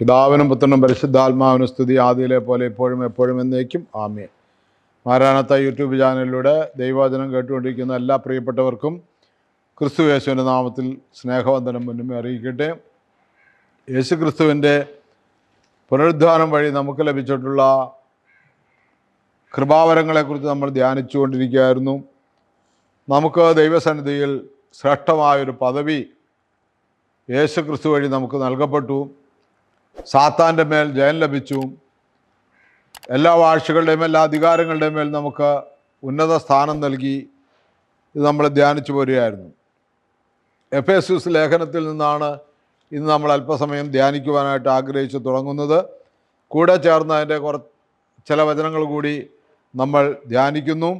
പിതാവിനും പുത്രനും പരിശുദ്ധാത്മാവിനും സ്തുതി ആദിയിലെ പോലെ ഇപ്പോഴും എപ്പോഴും എന്നേക്കും. ആമേ മാരാണത്ത യൂട്യൂബ് ചാനലിലൂടെ ദൈവവചനം കേട്ടുകൊണ്ടിരിക്കുന്ന എല്ലാ പ്രിയപ്പെട്ടവർക്കും ക്രിസ്തു യേശുവിന്റെ നാമത്തിൽ സ്നേഹവന്ദനം മുന്നുമേ അറിയിക്കട്ടെ. യേശു ക്രിസ്തുവിന്റെ പുനരുദ്ധാനം വഴി നമുക്ക് ലഭിച്ചിട്ടുള്ള കൃപാവരങ്ങളെക്കുറിച്ച് നമ്മൾ ധ്യാനിച്ചുകൊണ്ടിരിക്കുകയായിരുന്നു. നമുക്ക് ദൈവസന്നിധിയിൽ ശ്രേഷ്ഠമായൊരു പദവി യേശു ക്രിസ്തു വഴി നമുക്ക് നൽകപ്പെട്ടു. സാത്താന്റെ മേൽ ജയം ലഭിച്ചു. എല്ലാ വാഴ്ചകളുടെയും എല്ലാ അധികാരങ്ങളുടെയും മേൽ നമുക്ക് ഉന്നത സ്ഥാനം നൽകി ഇത് നമ്മൾ ധ്യാനിച്ചു പോരുകയായിരുന്നു. എഫ് എസ് യുസ് ലേഖനത്തിൽ നിന്നാണ് ഇന്ന് നമ്മൾ അല്പസമയം ധ്യാനിക്കുവാനായിട്ട് ആഗ്രഹിച്ച് തുടങ്ങുന്നത്. കൂടെ ചേർന്ന് അതിന്റെ കുറ ചില വചനങ്ങൾ കൂടി നമ്മൾ ധ്യാനിക്കുന്നു.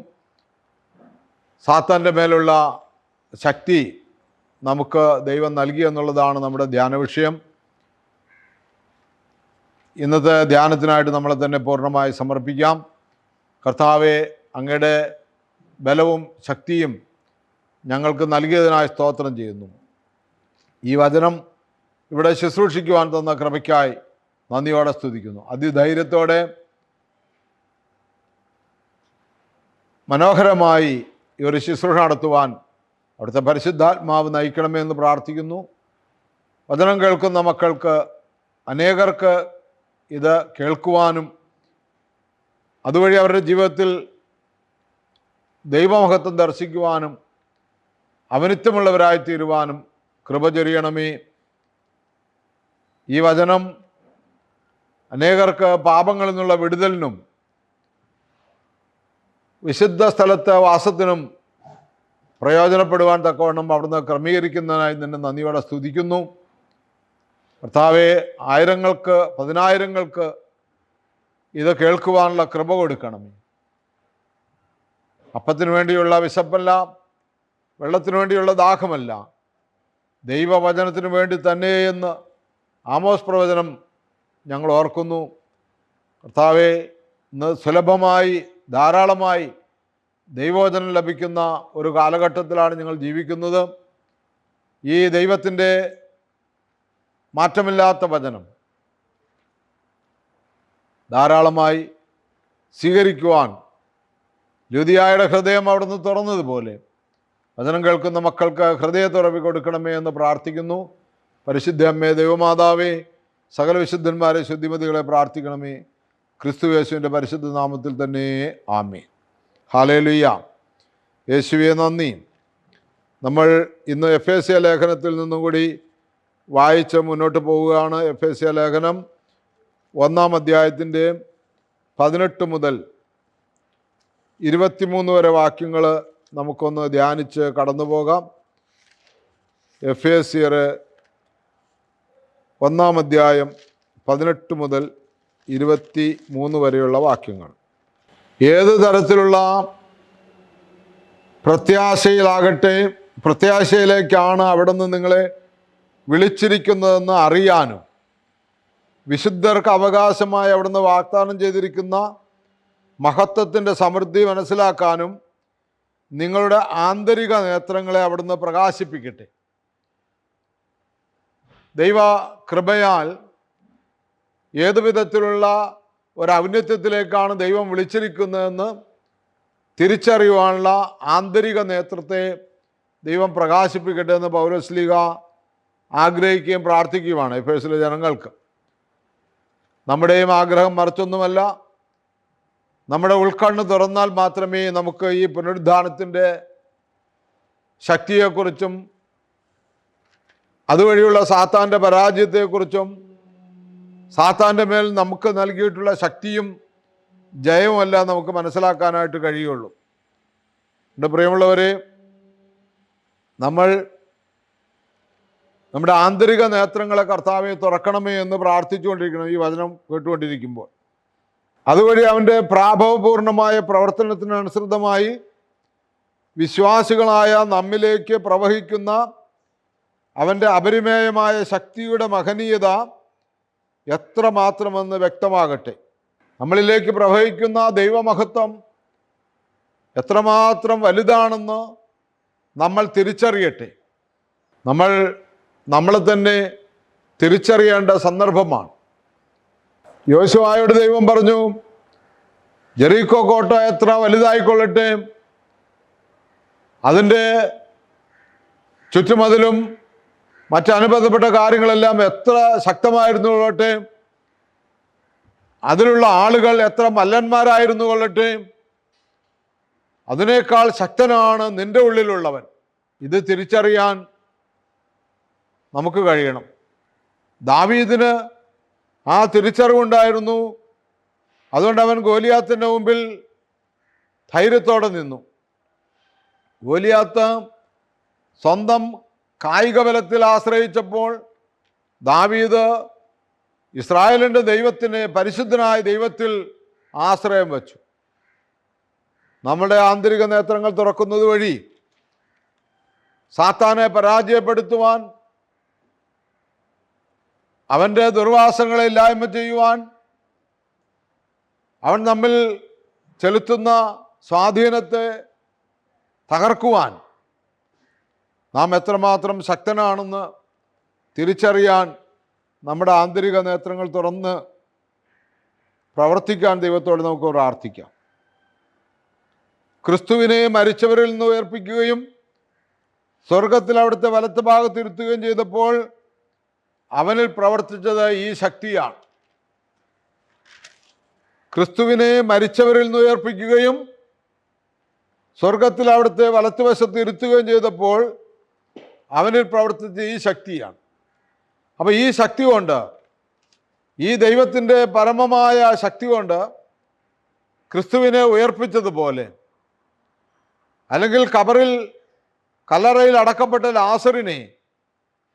സാത്താന്റെ മേലുള്ള ശക്തി നമുക്ക് ദൈവം നൽകി എന്നുള്ളതാണ് നമ്മുടെ ധ്യാന വിഷയം ഇന്നത്തെ ധ്യാനത്തിനായിട്ട് നമ്മളെ തന്നെ പൂർണമായി സമർപ്പിക്കാം. കർത്താവെ അങ്ങയുടെ ബലവും ശക്തിയും ഞങ്ങൾക്ക് നൽകിയതിനായി സ്തോത്രം ചെയ്യുന്നു. ഈ വചനം ഇവിടെ ശുശ്രൂഷിക്കുവാൻ തന്ന കൃപയ്ക്കായി നന്ദിയോടെ സ്തുതിക്കുന്നു. അതിധൈര്യത്തോടെ മനോഹരമായി ഈ ഒരു ശുശ്രൂഷ നടത്തുവാൻ അവിടുത്തെ പരിശുദ്ധാത്മാവ് നയിക്കണമേ എന്ന് പ്രാർത്ഥിക്കുന്നു. വചനം കേൾക്കുന്ന മക്കൾക്ക് അനേകർക്ക് ഇത് കേൾക്കുവാനും അതുവഴി അവരുടെ ജീവിതത്തിൽ ദൈവമഹത്വം ദർശിക്കുവാനും അവനിത്യമുള്ളവരായി തീരുവാനും കൃപ ചൊരിയണമേ. ഈ വചനം അനേകർക്ക് പാപങ്ങളിൽ നിന്നുള്ള വിടുതലിനും വിശുദ്ധ സ്ഥലത്തെ വാസത്തിനും പ്രയോജനപ്പെടുവാൻ തക്കവണ്ണം അവിടുന്ന് ക്രമീകരിക്കുന്നതിനായി നിന്നെ നന്ദിയോടെ സ്തുതിക്കുന്നു. കർത്താവെ ആയിരങ്ങൾക്ക് പതിനായിരങ്ങൾക്ക് ഇത് കേൾക്കുവാനുള്ള കൃപ കൊടുക്കണമേ. അപ്പത്തിന് വേണ്ടിയുള്ള വിശപ്പല്ല വെള്ളത്തിനു വേണ്ടിയുള്ള ദാഹമല്ല ദൈവവചനത്തിന് വേണ്ടി തന്നെയെന്ന് ആമോസ് പ്രവചനം ഞങ്ങൾ ഓർക്കുന്നു. കർത്താവെ ഇന്ന് സുലഭമായി ധാരാളമായി ദൈവവചനം ലഭിക്കുന്ന ഒരു കാലഘട്ടത്തിലാണ് ഞങ്ങൾ ജീവിക്കുന്നത്. ഈ ദൈവത്തിന്റെ മാറ്റമില്ലാത്ത വചനം ധാരാളമായി സ്വീകരിക്കുവാൻ ലുതിയായുടെ ഹൃദയം അവിടുന്ന് തുറന്നതുപോലെ വചനം കേൾക്കുന്ന മക്കൾക്ക് ഹൃദയ തുറവി കൊടുക്കണമേ എന്ന് പ്രാർത്ഥിക്കുന്നു. പരിശുദ്ധ അമ്മേ ദൈവമാതാവേ സകല വിശുദ്ധന്മാരെ ശുദ്ധിമതികളെ പ്രാർത്ഥിക്കണമേ. ക്രിസ്തു യേശുവിന്റെ പരിശുദ്ധ നാമത്തിൽ തന്നെ ആമേ ഹാലേലുയ്യ യേശുവെ നന്ദി. നമ്മൾ ഇന്ന് എഫ് എ സി ലേഖനത്തിൽ നിന്നും കൂടി വായിച്ച് മുന്നോട്ട് പോവുകയാണ് എഫ് എസ് എ ലേഖനം. ഒന്നാം അധ്യായത്തിന്റെ പതിനെട്ട് മുതൽ ഇരുപത്തിമൂന്ന് വരെ വാക്യങ്ങൾ നമുക്കൊന്ന് ധ്യാനിച്ച് കടന്നു പോകാം. എഫ് എ സിയർ ഒന്നാം അധ്യായം പതിനെട്ട് മുതൽ ഇരുപത്തി മൂന്ന് വരെയുള്ള വാക്യങ്ങൾ. ഏത് തരത്തിലുള്ള പ്രത്യാശയിലാകട്ടെ പ്രത്യാശയിലേക്കാണ് അവിടെ നിന്ന് നിങ്ങളെ വിളിച്ചിരിക്കുന്നതെന്ന് അറിയാനും വിശുദ്ധർക്ക് അവകാശമായി അവിടുന്ന് വാഗ്ദാനം ചെയ്തിരിക്കുന്ന മഹത്വത്തിന്റെ സമൃദ്ധി മനസ്സിലാക്കാനും നിങ്ങളുടെ ആന്തരിക നേത്രങ്ങളെ അവിടുന്ന് പ്രകാശിപ്പിക്കട്ടെ. ദൈവ കൃപയാൽ ഏതു വിധത്തിലുള്ള ഒരു ഔന്നത്യത്തിലേക്കാണ് ദൈവം വിളിച്ചിരിക്കുന്നതെന്ന് തിരിച്ചറിയുവാനുള്ള ആന്തരിക നേത്രത്തെ ദൈവം പ്രകാശിപ്പിക്കട്ടെ എന്ന് പൗരസ്ലിക ആഗ്രഹിക്കുകയും പ്രാർത്ഥിക്കുകയുമാണ് എഫേഴ്സിലെ ജനങ്ങൾക്ക്. നമ്മുടെയും ആഗ്രഹം മറിച്ചൊന്നുമല്ല നമ്മുടെ ഉൾക്കണ്ണ് തുറന്നാൽ മാത്രമേ നമുക്ക് ഈ പുനരുദ്ധാനത്തിന്റെ ശക്തിയെക്കുറിച്ചും അതുവഴിയുള്ള സാത്താന്റെ പരാജയത്തെക്കുറിച്ചും സാത്താന്റെ മേൽ നമുക്ക് നൽകിയിട്ടുള്ള ശക്തിയും ജയവുമെല്ലാം നമുക്ക് മനസ്സിലാക്കാനായിട്ട് കഴിയുള്ളൂ. എന്റെ പ്രിയമുള്ളവരെ നമ്മൾ നമ്മുടെ ആന്തരിക നേത്രങ്ങളെ കർത്താവെ തുറക്കണമേ എന്ന് പ്രാർത്ഥിച്ചുകൊണ്ടിരിക്കണം ഈ വചനം കേട്ടുകൊണ്ടിരിക്കുമ്പോൾ. അതുവഴി അവന്റെ പ്രാഭവപൂർണമായ പ്രവർത്തനത്തിനനുസൃതമായി വിശ്വാസികളായ നമ്മിലേക്ക് പ്രവഹിക്കുന്ന അവന്റെ അപരിമേയമായ ശക്തിയുടെ മഹനീയത എത്ര മാത്രമെന്ന് വ്യക്തമാകട്ടെ. നമ്മളിലേക്ക് പ്രവഹിക്കുന്ന ദൈവമഹത്വം എത്രമാത്രം വലുതാണെന്ന് നമ്മൾ തിരിച്ചറിയട്ടെ. നമ്മൾ നമ്മളെ തന്നെ തിരിച്ചറിയേണ്ട സന്ദർഭമാണ്. യോശുവായോട് ദൈവം പറഞ്ഞു ജെറീക്കോ കോട്ട എത്ര വലുതായിക്കൊള്ളട്ടെ? അതിന്റെ ചുറ്റുമതിലും മറ്റനുബന്ധപ്പെട്ട കാര്യങ്ങളെല്ലാം എത്ര ശക്തമായിരുന്നു കൊള്ളട്ടെ അതിലുള്ള ആളുകൾ എത്ര മല്ലന്മാരായിരുന്നു കൊള്ളട്ടെ അതിനേക്കാൾ ശക്തനാണ് നിന്റെ ഉള്ളിലുള്ളവൻ. ഇത് തിരിച്ചറിയാൻ നമുക്ക് കഴിയണം. ദാവീദിന് ആ തിരിച്ചറിവുണ്ടായിരുന്നു. അതുകൊണ്ട് അവൻ ഗോലിയാത്തിന്റെ മുമ്പിൽ ധൈര്യത്തോടെ നിന്നു. ഗോലിയാത്ത് സ്വന്തം കായിക ബലത്തിൽ ആശ്രയിച്ചപ്പോൾ ദാവീദ് ഇസ്രായേലിന്റെ ദൈവത്തിനെ പരിശുദ്ധനായ ദൈവത്തിൽ ആശ്രയം വച്ചു. നമ്മുടെ ആന്തരിക നേത്രങ്ങൾ തുറക്കുന്നത് വഴി സാത്താനെ പരാജയപ്പെടുത്തുവാൻ അവന്റെ ദുർവാസങ്ങളെ ഇല്ലായ്മ ചെയ്യുവാൻ അവൻ നമ്മിൽ ചെലുത്തുന്ന സ്വാധീനത്തെ തകർക്കുവാൻ നാം എത്രമാത്രം ശക്തനാണെന്ന് തിരിച്ചറിയാൻ നമ്മുടെ ആന്തരിക നേത്രങ്ങൾ തുറന്ന് പ്രവർത്തിക്കാൻ ദൈവത്തോട് നമുക്ക് പ്രാർത്ഥിക്കാം. ക്രിസ്തുവിനെ മരിച്ചവരിൽ നിന്ന് ഉയർപ്പിക്കുകയും സ്വർഗത്തിൽ അവിടുത്തെ വലത്ത് ഭാഗത്ത് ഇരുത്തുകയും ചെയ്തപ്പോൾ അവനിൽ പ്രവർത്തിച്ചത് ഈ ശക്തിയാണ്. ക്രിസ്തുവിനെ മരിച്ചവരിൽ നിന്ന് ഉയർപ്പിക്കുകയും സ്വർഗത്തിൽ അവിടുത്തെ വലത്തുവശത്ത് ഇരുത്തുകയും ചെയ്തപ്പോൾ അവനിൽ പ്രവർത്തിച്ച ഈ ശക്തിയാണ്. അപ്പോൾ ഈ ശക്തി കൊണ്ട് ഈ ദൈവത്തിന്റെ പരമമായ ശക്തി കൊണ്ട് ക്രിസ്തുവിനെ ഉയർപ്പിച്ചതുപോലെ അല്ലെങ്കിൽ കബറിൽ കല്ലറയിൽ അടക്കപ്പെട്ട ലാസറിനെ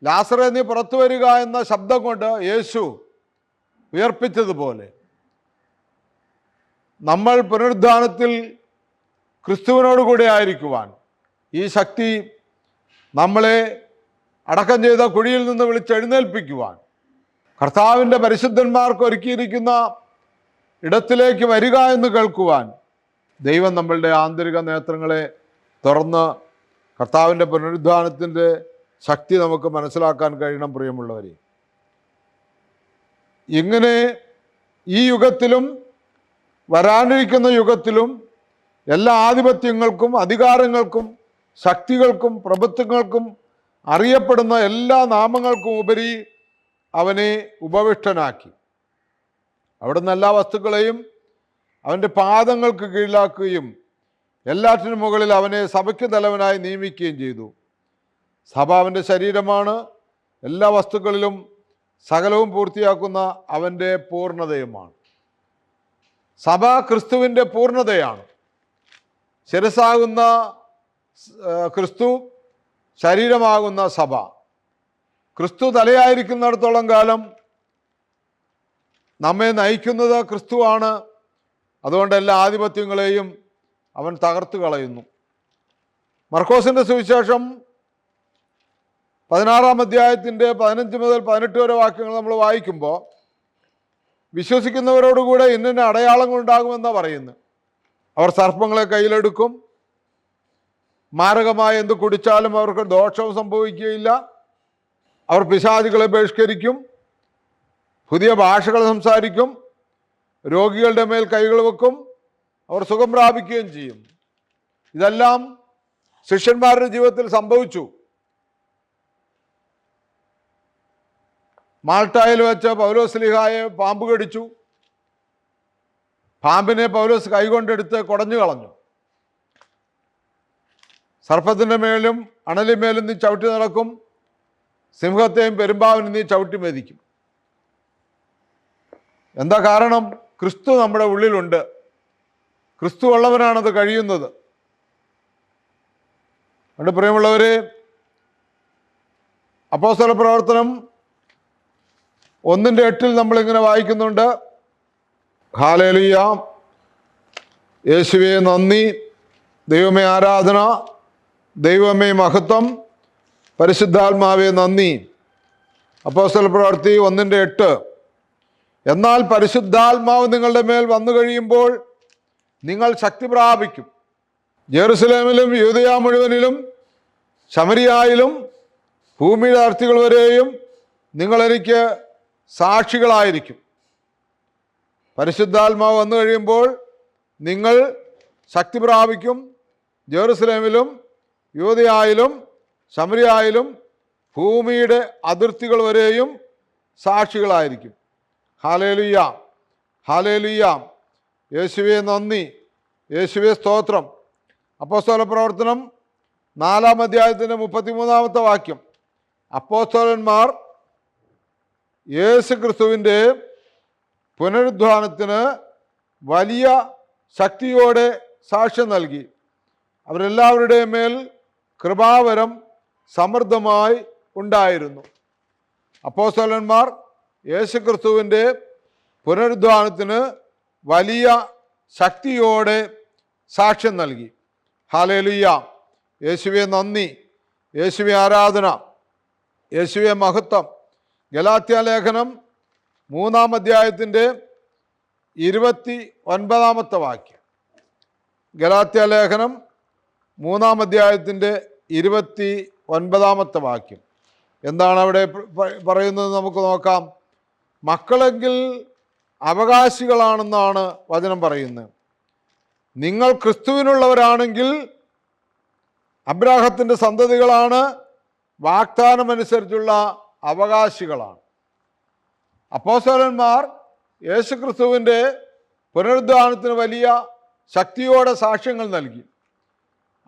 ലാസറെ നീ പുറത്തു വരിക എന്ന ശബ്ദം കൊണ്ട് യേശു ഉയർപ്പിച്ചതുപോലെ. നമ്മൾ പുനരുദ്ധാനത്തിൽ ക്രിസ്തുവിനോട് കൂടെ ആയിരിക്കുവാൻ ഈ ശക്തി നമ്മളെ അടക്കം ചെയ്ത കുഴിയിൽ നിന്ന് വിളിച്ചെഴുന്നേൽപ്പിക്കുവാൻ കർത്താവിന്റെ പരിശുദ്ധന്മാർക്ക് ഒരുക്കിയിരിക്കുന്ന ഇടത്തിലേക്ക് വരിക എന്ന് കേൾക്കുവാൻ ദൈവം നമ്മളുടെ ആന്തരിക നേത്രങ്ങളെ തുറന്ന് കർത്താവിന്റെ പുനരുദ്ധാനത്തിന്റെ ശക്തി നമുക്ക് മനസ്സിലാക്കാൻ കഴിയണം പ്രിയമുള്ളവരെ. ഇങ്ങനെ ഈ യുഗത്തിലും വരാനിരിക്കുന്ന യുഗത്തിലും എല്ലാ ആധിപത്യങ്ങൾക്കും അധികാരങ്ങൾക്കും ശക്തികൾക്കും പ്രഭുത്വങ്ങൾക്കും അറിയപ്പെടുന്ന എല്ലാ നാമങ്ങൾക്കും ഉപരി അവനെ ഉപവിഷ്ടനാക്കി. അവിടുന്ന് എല്ലാ വസ്തുക്കളെയും അവന്റെ പാദങ്ങൾക്ക് കീഴിലാക്കുകയും എല്ലാറ്റിനും മുകളിൽ അവനെ സഭയ്ക്ക് തലവനായി നിയമിക്കുകയും ചെയ്തു. സഭ അവന്റെ ശരീരമാണ്. എല്ലാ വസ്തുക്കളിലും സകലവും പൂർത്തിയാക്കുന്ന അവന്റെ പൂർണതയുമാണ്. സഭ ക്രിസ്തുവിന്റെ പൂർണതയാണ്. ശിരസാകുന്ന ക്രിസ്തു ശരീരമാകുന്ന സഭ. ക്രിസ്തു തലയായിരിക്കുന്നിടത്തോളം കാലം നമ്മെ നയിക്കുന്നത് ക്രിസ്തുവാണ്. അതുകൊണ്ട് എല്ലാ ആധിപത്യങ്ങളെയും അവൻ തകർത്തു കളയുന്നു മർക്കോസിന്റെ സുവിശേഷം പതിനാറാം അധ്യായത്തിന്റെ പതിനഞ്ച് മുതൽ പതിനെട്ട് വരെ വാക്യങ്ങൾ നമ്മൾ വായിക്കുമ്പോൾ വിശ്വസിക്കുന്നവരോടുകൂടെ ഇന്ന അടയാളങ്ങൾ ഉണ്ടാകുമെന്നാണ് പറയുന്നത്. അവർ സർപ്പങ്ങളെ കയ്യിലെടുക്കും. മാരകമായ എന്ത് കുടിച്ചാലും അവർക്ക് ദോഷവും സംഭവിക്കുകയില്ല. അവർ പിശാചുകളെ ബഹിഷ്കരിക്കും. പുതിയ ഭാഷകൾ സംസാരിക്കും. രോഗികളുടെ മേൽ കൈകൾ വെക്കും. അവർ സുഖം പ്രാപിക്കുകയും ചെയ്യും. ഇതെല്ലാം ശിഷ്യന്മാരുടെ ജീവിതത്തിൽ സംഭവിച്ചു. മാൾട്ടായിൽ വെച്ച് പൗലോസ് ലിഹായെ പാമ്പ് കടിച്ചു. പാമ്പിനെ പൗലോസ് കൈകൊണ്ടെടുത്ത് കുടഞ്ഞു കളഞ്ഞു. സർപ്പത്തിന്റെ മേലും അണലിമേലും നീ ചവിട്ടി നടക്കും. സിംഹത്തെയും പെരുമ്പാവിനും നീ ചവിട്ടി മെതിക്കും. എന്താ കാരണം? ക്രിസ്തു നമ്മുടെ ഉള്ളിലുണ്ട്. ക്രിസ്തു ഉള്ളവനാണത് കഴിയുന്നത്. അതുകൊണ്ട് പ്രിയമുള്ളവരെ അപ്പോസ്തല പ്രവർത്തനം ഒന്നിന്റെ എട്ടിൽ നമ്മളിങ്ങനെ വായിക്കുന്നുണ്ട്. ഹാലേലിയ. യേശുവെ നന്ദി. ദൈവമേ ആരാധന. ദൈവമേ മഹത്വം. പരിശുദ്ധാത്മാവെ നന്ദി. അപ്പോസ്തല പ്രവർത്തി ഒന്നിന്റെ എട്ട്. എന്നാൽ പരിശുദ്ധാത്മാവ് നിങ്ങളുടെ മേൽ വന്നു കഴിയുമ്പോൾ നിങ്ങൾ ശക്തി പ്രാപിക്കും. ജെറുസലേമിലും യൂതയ മുഴുവനിലും ശമരിയായിലും ഭൂമിയുടെ അർത്ഥികൾ വരെയും നിങ്ങൾ എനിക്ക് സാക്ഷികളായിരിക്കും. പരിശുദ്ധാത്മാവ് വന്നു കഴിയുമ്പോൾ നിങ്ങൾ ശക്തി പ്രാപിക്കും. ജെറുസലേമിലും യുവതിയായാലും ശമരിയായാലും ഭൂമിയുടെ അതിർത്തികൾ വരെയും സാക്ഷികളായിരിക്കും. ഹാലേലുയ്യാം ഹാലേലുയ്യാം യേശുവെ നന്ദി. യേശുവെ സ്തോത്രം. അപ്പോസ്തോല പ്രവർത്തനം നാലാം അധ്യായത്തിന്റെ മുപ്പത്തിമൂന്നാമത്തെ വാക്യം. അപ്പോസ്തലന്മാർ യേശു ക്രിസ്തുവിന്റെ പുനരുദ്ധാനത്തിന് വലിയ ശക്തിയോടെ സാക്ഷ്യം നൽകി. അവരെല്ലാവരുടെയും മേൽ കൃപാവരം സമൃദ്ധമായി ഉണ്ടായിരുന്നു. അപ്പോസ്തലന്മാർ യേശു ക്രിസ്തുവിന്റെ പുനരുദ്ധാനത്തിന് വലിയ ശക്തിയോടെ സാക്ഷ്യം നൽകി. ഹാലേലുയ്യ യേശുവെ നന്ദി. യേശുവെ ആരാധന. യേശുവെ മഹത്വം. ഗലാത്യ ലേഖനം മൂന്നാം അധ്യായത്തിന്റെ ഇരുപത്തി ഒൻപതാമത്തെ വാക്യം. ഗലാത്യ ലേഖനം മൂന്നാം അധ്യായത്തിന്റെ ഇരുപത്തി ഒൻപതാമത്തെ വാക്യം. എന്താണ് അവിടെ പറയുന്നത് നമുക്ക് നോക്കാം. മക്കളെങ്കിൽ അവകാശികളാണെന്നാണ് വചനം പറയുന്നത്. നിങ്ങൾ ക്രിസ്തുവിനുള്ളവരാണെങ്കിൽ അബ്രാഹത്തിന്റെ സന്തതികളാണ്. വാഗ്ദാനമനുസരിച്ചുള്ള അവകാശികളാണ്. അപ്പോസ്തലന്മാർ യേശുക്രിസ്തുവിന്റെ പുനരുദ്ധാനത്തിന് വലിയ ശക്തിയോടെ സാക്ഷ്യങ്ങൾ നൽകി.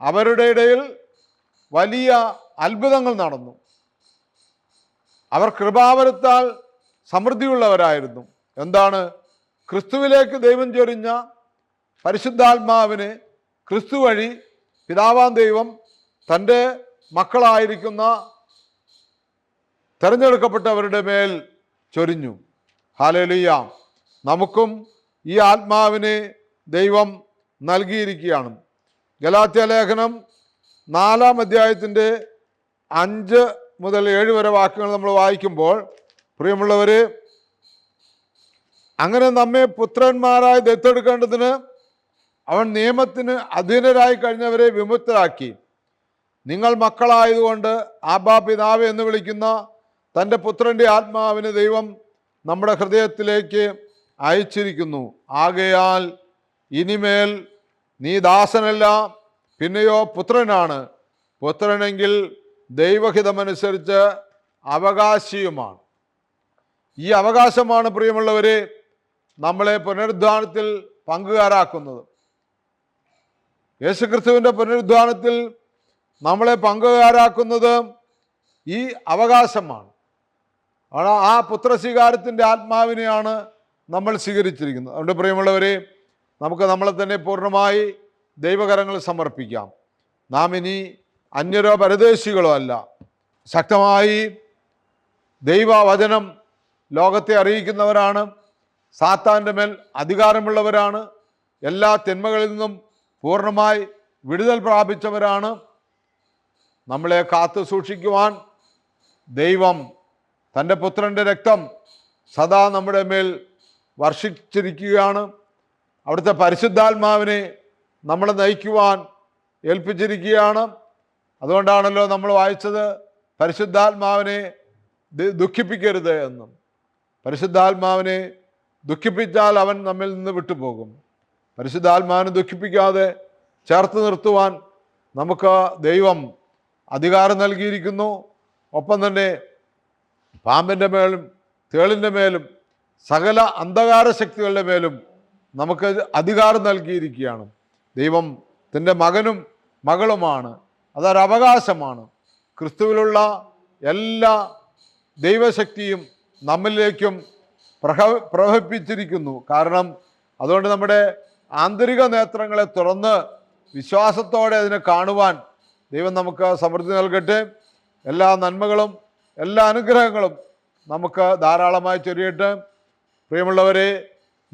അവരുടെ ഇടയിൽ വലിയ അത്ഭുതങ്ങൾ നടന്നു. അവർ കൃപാവരത്താൽ സമൃദ്ധിയുള്ളവരായിരുന്നു. എന്താണ്? ക്രിസ്തുവിലേക്ക് ദൈവം ചൊരിഞ്ഞ പരിശുദ്ധാത്മാവിനെ ക്രിസ്തു വഴി പിതാവാൻ ദൈവം തന്റെ മക്കളായിരിക്കുന്ന തിരഞ്ഞെടുക്കപ്പെട്ടവരുടെ മേൽ ചൊരിഞ്ഞു. ഹാലലിയ നമുക്കും ഈ ആത്മാവിനെ ദൈവം നൽകിയിരിക്കുകയാണ്. ഗലാത്യ ലേഖനം നാലാം അധ്യായത്തിന്റെ അഞ്ച് മുതൽ ഏഴ് വരെ വാക്യങ്ങൾ നമ്മൾ വായിക്കുമ്പോൾ പ്രിയമുള്ളവർ അങ്ങനെ നമ്മെ പുത്രന്മാരായി ദത്തെടുക്കേണ്ടതിന് അവൻ നിയമത്തിന് അധീനരായി കഴിഞ്ഞവരെ വിമുക്തരാക്കി. നിങ്ങൾ മക്കളായതുകൊണ്ട് ആബാ പിതാവ് എന്ന് വിളിക്കുന്ന തന്റെ പുത്രന്റെ ആത്മാവിന് ദൈവം നമ്മുടെ ഹൃദയത്തിലേക്ക് അയച്ചിരിക്കുന്നു. ആകയാൽ ഇനിമേൽ നീ ദാസനല്ല പിന്നെയോ പുത്രനാണ്. പുത്രനെങ്കിൽ ദൈവഹിതമനുസരിച്ച് അവകാശിയുമാണ്. ഈ അവകാശമാണ് പ്രിയമുള്ളവരെ നമ്മളെ പുനരുദ്ധാനത്തിൽ പങ്കുകാരാക്കുന്നത്. യേശുക്രിസ്തുവിന്റെ പുനരുദ്ധാനത്തിൽ നമ്മളെ പങ്കുകാരാക്കുന്നത് ഈ അവകാശമാണ്. ആണ് ആ പുത്രസ്വീകാരത്തിന്റെ ആത്മാവിനെയാണ് നമ്മൾ സ്വീകരിച്ചിരിക്കുന്നത്. അതുകൊണ്ട് പ്രിയമുള്ളവരെ നമുക്ക് നമ്മളെ തന്നെ പൂർണമായി ദൈവകരങ്ങൾ സമർപ്പിക്കാം. നാം ഇനി അന്യരോ പരദേശികളോ അല്ല ശക്തമായി ദൈവവചനം ലോകത്തെ അറിയിക്കുന്നവരാണ് സാത്താന്റെ മേൽ അധികാരമുള്ളവരാണ് എല്ലാ തിന്മകളിൽ നിന്നും പൂർണമായി വിടുതൽ പ്രാപിച്ചവരാണ്. നമ്മളെ കാത്തു സൂക്ഷിക്കുവാൻ ദൈവം തന്റെ പുത്രന്റെ രക്തം സദാ നമ്മുടെ മേൽ വർഷിച്ചിരിക്കുകയാണ്. അവിടുത്തെ പരിശുദ്ധാത്മാവിനെ നമ്മളെ നയിക്കുവാൻ ഏൽപ്പിച്ചിരിക്കുകയാണ്. അതുകൊണ്ടാണല്ലോ നമ്മൾ വായിച്ചത് പരിശുദ്ധാത്മാവിനെ ദുഃഖിപ്പിക്കരുത് എന്നും. പരിശുദ്ധാത്മാവിനെ ദുഃഖിപ്പിച്ചാൽ അവൻ നമ്മിൽ നിന്ന് വിട്ടുപോകും. പരിശുദ്ധാത്മാവിനെ ദുഃഖിപ്പിക്കാതെ ചേർത്ത് നിർത്തുവാൻ നമുക്ക് ദൈവം അധികാരം നൽകിയിരിക്കുന്നു. ഒപ്പം തന്നെ പാമ്പിന്റെ മേലും തേളിന്റെ മേലും സകല അന്ധകാര ശക്തികളുടെ മേലും നമുക്ക് അധികാരം നൽകിയിരിക്കുകയാണ്. ദൈവം തന്റെ മകനും മകളുമാണ്. അതൊരവകാശമാണ് ക്രിസ്തുവിലുള്ള എല്ലാ ദൈവശക്തിയും നമ്മിലേക്കും പ്രഹ പ്രവഹിപ്പിച്ചിരിക്കുന്നു. കാരണം അതുകൊണ്ട് നമ്മുടെ ആന്തരിക നേത്രങ്ങളെ തുറന്ന് വിശ്വാസത്തോടെ അതിനെ കാണുവാൻ ദൈവം നമുക്ക് സമൃദ്ധി നൽകട്ടെ. എല്ലാ നന്മകളും എല്ലാ അനുഗ്രഹങ്ങളും നമുക്ക് ധാരാളമായി ചൊരിയിട്ട് പ്രിയമുള്ളവരെ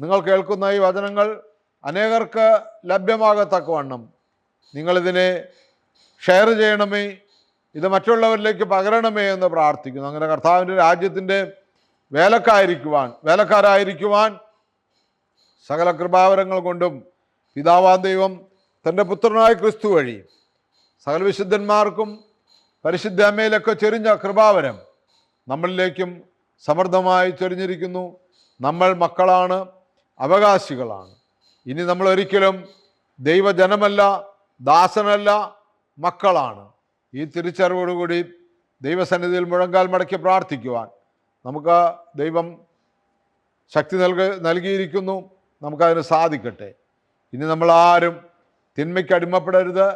നിങ്ങൾ കേൾക്കുന്ന ഈ വചനങ്ങൾ അനേകർക്ക് ലഭ്യമാകത്തക്കവണ്ണം. നിങ്ങളിതിനെ ഷെയർ ചെയ്യണമേ ഇത് മറ്റുള്ളവരിലേക്ക് പകരണമേ എന്ന് പ്രാർത്ഥിക്കുന്നു. അങ്ങനെ കർത്താവിന്റെ രാജ്യത്തിന്റെ വേലക്കായിരിക്കുവാൻ വേലക്കാരായിരിക്കുവാൻ സകല കൃപാവരങ്ങൾ കൊണ്ടും പിതാവാൻ ദൈവം തന്റെ പുത്രനായ ക്രിസ്തു വഴി സകല വിശുദ്ധന്മാർക്കും പരിശുദ്ധ അമ്മയിലൊക്കെ ചൊരിഞ്ഞ കൃപാവരം നമ്മളിലേക്കും സമൃദ്ധമായി ചൊരിഞ്ഞിരിക്കുന്നു. നമ്മൾ മക്കളാണ് അവകാശികളാണ്. ഇനി നമ്മൾ ഒരിക്കലും ദൈവജനമല്ല ദാസനല്ല മക്കളാണ്. ഈ തിരിച്ചറിവോടുകൂടി ദൈവസന്നിധിയിൽ മുഴങ്കാൽ മടക്കി പ്രാർത്ഥിക്കുവാൻ നമുക്ക് ദൈവം ശക്തി നൽക നൽകിയിരിക്കുന്നു. നമുക്കതിന് സാധിക്കട്ടെ. ഇനി നമ്മൾ ആരും തിന്മയ്ക്ക് അടിമപ്പെടരുത്.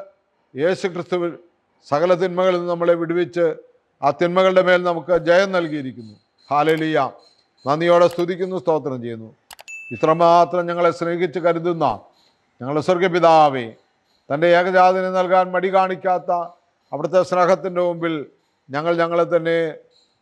യേശു ക്രിസ്തുവിൽ സകല തിന്മകളിൽ നിന്ന് നമ്മളെ വിടുവിച്ച് ആ തിന്മകളുടെ മേൽ നമുക്ക് ജയം നൽകിയിരിക്കുന്നു. ഹാലലിയ നന്ദിയോടെ സ്തുതിക്കുന്നു സ്തോത്രം ചെയ്യുന്നു. ഇത്രമാത്രം ഞങ്ങളെ സ്നേഹിച്ച് കരുതുന്ന ഞങ്ങളുടെ സ്വർഗപിതാവേ തന്റെ ഏകജാതനെ നൽകാൻ മടി കാണിക്കാത്ത അവിടുത്തെ സ്നേഹത്തിന്റെ മുമ്പിൽ ഞങ്ങൾ ഞങ്ങളെ തന്നെ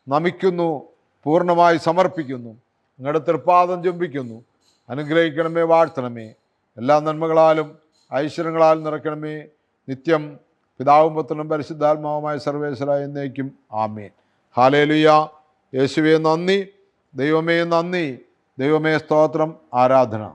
നമിക്കുന്നു പൂർണമായി സമർപ്പിക്കുന്നു. നിങ്ങളുടെ തൃപ്പാദം ചുംബിക്കുന്നു. അനുഗ്രഹിക്കണമേ വാഴ്ത്തണമേ. എല്ലാ നന്മകളാലും ഐശ്വര്യങ്ങളാലും നിറയ്ക്കണമേ. നിത്യം പിതാവും പുത്രനും പരിശുദ്ധാത്മാവുമായ സർവേശ്വര എന്നേക്കും ആമേൻ. ഹാലേലുയ യേശുവേ നന്ദി. ദൈവമേ നന്ദി. ദൈവമേ സ്തോത്രം. ആരാധന.